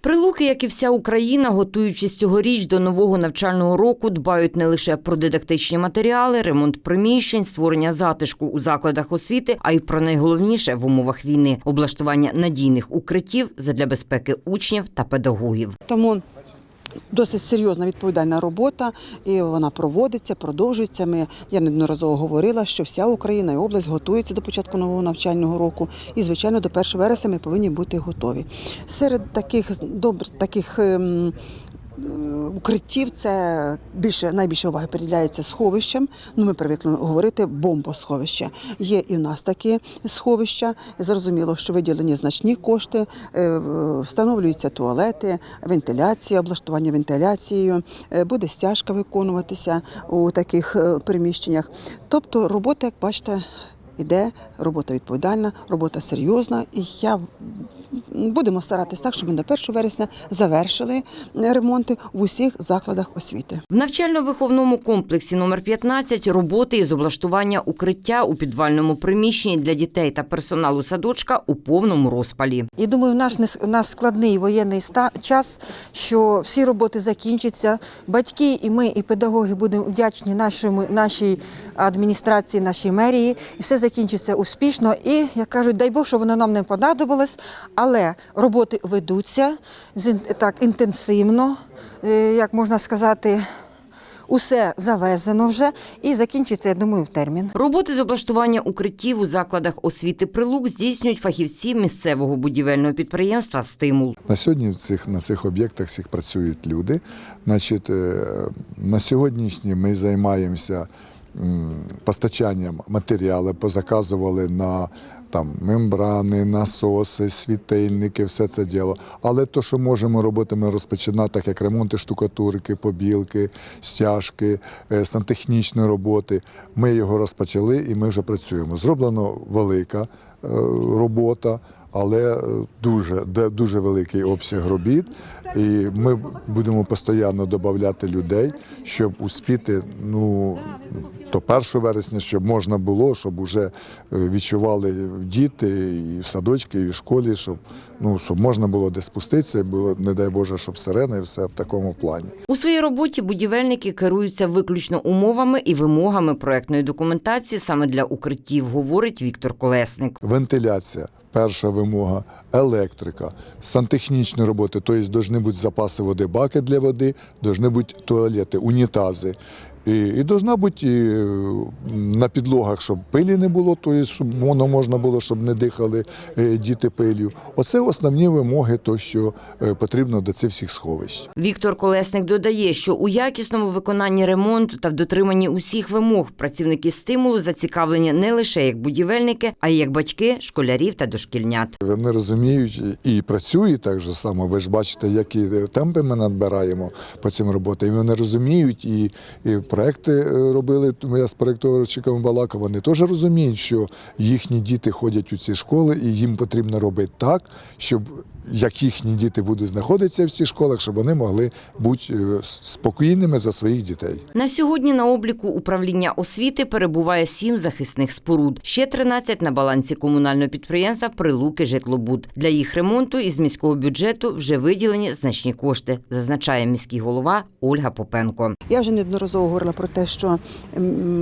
Прилуки, як і вся Україна, готуючись цьогоріч до нового навчального року, дбають не лише про дидактичні матеріали, ремонт приміщень, створення затишку у закладах освіти, а й про найголовніше в умовах війни облаштування надійних укриттів задля безпеки учнів та педагогів. Тому досить серйозна відповідальна робота, і вона проводиться, продовжується. Ми я неодноразово говорила, що вся Україна і область готується до початку нового навчального року. І, звичайно, до 1 вересня ми повинні бути готові. Серед таких добр, таких. Е, Укриттів це більше найбільше уваги приділяється сховищам. Ну ми привикли говорити бомбосховища. Є і в нас такі сховища. Зрозуміло, що виділені значні кошти, е, встановлюються туалети, вентиляція, облаштування вентиляцією, е, буде стяжка виконуватися у таких приміщеннях. Тобто робота, як бачите, іде, робота відповідальна, робота серйозна. І я будемо старатися так, щоб ми до 1 вересня завершили е, ремонти в усіх закладах освіти. В навчально-виховному комплексі номер 15 роботи із облаштування укриття у підвальному приміщенні для дітей та персоналу садочка у повному розпалі. І думаю, в наш не- в нас складний воєнний ста- час, що всі роботи закінчаться. Батьки і ми, і педагоги будемо вдячні нашому нашій адміністрації, нашій мерії, і все закінчиться успішно. І як кажуть, дай Бог, що воно нам не понадобилось, але роботи ведуться з так інтенсивно, е, як можна сказати. Усе завезено вже і закінчиться, я думаю, в термін. Роботи з облаштування укриттів у закладах освіти прилук здійснюють фахівці місцевого будівельного підприємства Стимул. На сьогодні в цих, на цих об'єктах всіх працюють люди. Значить, е, на сьогоднішній ми займаємося постачанням матеріалу, позаказували на там мембрани, насоси, світильники, все це діло. Але то, що можемо робити, ми розпочинати, так як ремонти штукатурки, побілки, стяжки, е, сантехнічні роботи. Ми його розпочали і ми вже працюємо. Зроблено велика е, робота але е, дуже, де- дуже великий обсяг робіт, і ми будемо постійно додати людей, щоб успіти ну, до 1 вересня, щоб можна було, щоб вже відчували діти і в садочки, і в школі, щоб, ну, щоб можна було десь спуститися, було, не дай Боже, щоб сирена і все в такому плані. У своїй роботі будівельники керуються виключно умовами і вимогами проектної документації саме для укриттів, говорить Віктор Колесник. Вентиляція. Перша вимога, електрика, сантехнічні роботи, тобто повинні бути запаси води, баки для води, повинні бути туалети, унітази. І, і должна бути е, на підлогах, щоб пилі не було, тобто, щоб воно можна було, щоб не дихали е, діти пилю. Оце основні вимоги, то, що е, потрібно до цих всіх сховищ. Віктор Колесник додає, що у якісному виконанні ремонту та в дотриманні усіх вимог працівники стимулу зацікавлені не лише як будівельники, а й як батьки, школярів та дошкільнят. Вони розуміють і працюють так же само. Ви ж бачите, які темпи ми надбираємо по цим роботам. І вони розуміють і, і проекти е, робили. Я з проєктувальниками балакав. Вони теж розуміють, що їхні діти ходять у ці школи, і їм потрібно робити так, щоб як їхні діти будуть знаходитися в цих школах, щоб вони могли бути е, спокійними за своїх дітей. На сьогодні на обліку управління освіти перебуває сім захисних споруд. Ще 13 на балансі комунального підприємства Прилуки Житлобуд. Для їх ремонту із міського бюджету вже виділені значні кошти, зазначає міський голова Ольга Попенко. Я вже неодноразово говорила про те, що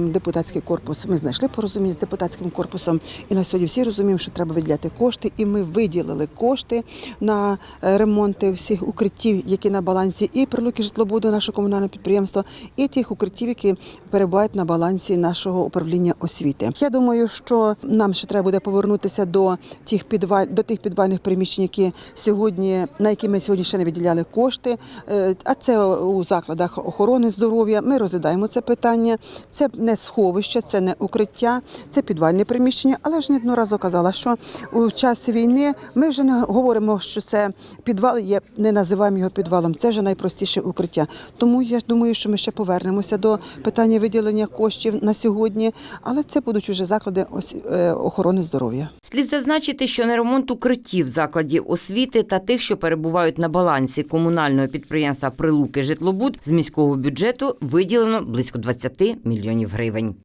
депутатський корпус ми знайшли порозуміння з депутатським корпусом, і на сьогодні всі розуміємо, що треба виділяти кошти, і ми виділили кошти на е, ремонти всіх укриттів, які на балансі і прилуки житлобуду, нашого комунального підприємства, і тих укриттів, які перебувають на балансі нашого управління освіти. Я думаю, що нам ще треба буде повернутися до тих підваль до тих підвальних приміщень, які сьогодні на які ми сьогодні ще не виділяли кошти. Е, А це у закладах охорони здоров'я. Ми розглядаємо це питання. Це не сховище, це не укриття, це підвальне приміщення. Але ж вже неодноразово казала, що у час війни ми вже не говоримо, що це підвал є, не називаємо його підвалом. Це вже найпростіше укриття. Тому я думаю, що ми ще повернемося до питання виділення коштів на сьогодні, але це будуть уже заклади е, охорони здоров'я. Слід зазначити, що на ремонт укриттів закладів освіти та тих, що перебувають на балансі комунального підприємства Прилуки Житлобуд з міського бюджету виділено близько 20 мільйонів гривень.